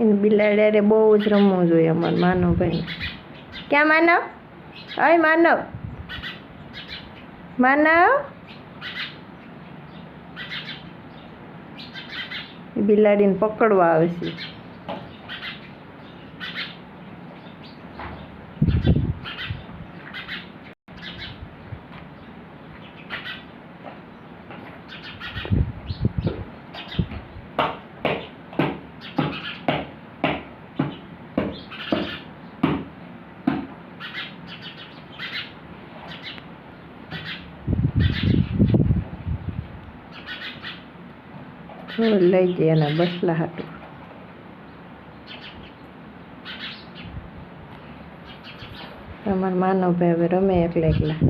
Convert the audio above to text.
એને બિલાડે બહુ જ રમવું જોઈએ અમારા માનવભાઈને. ક્યાં માનવ? અય માનવ. માનવ? બિલાડીને પકડવા આવે છે. થોડું લઈ જઈએ એના બસલા હતું તમારા માનવભાઈ હવે રમે એકલા એકલા.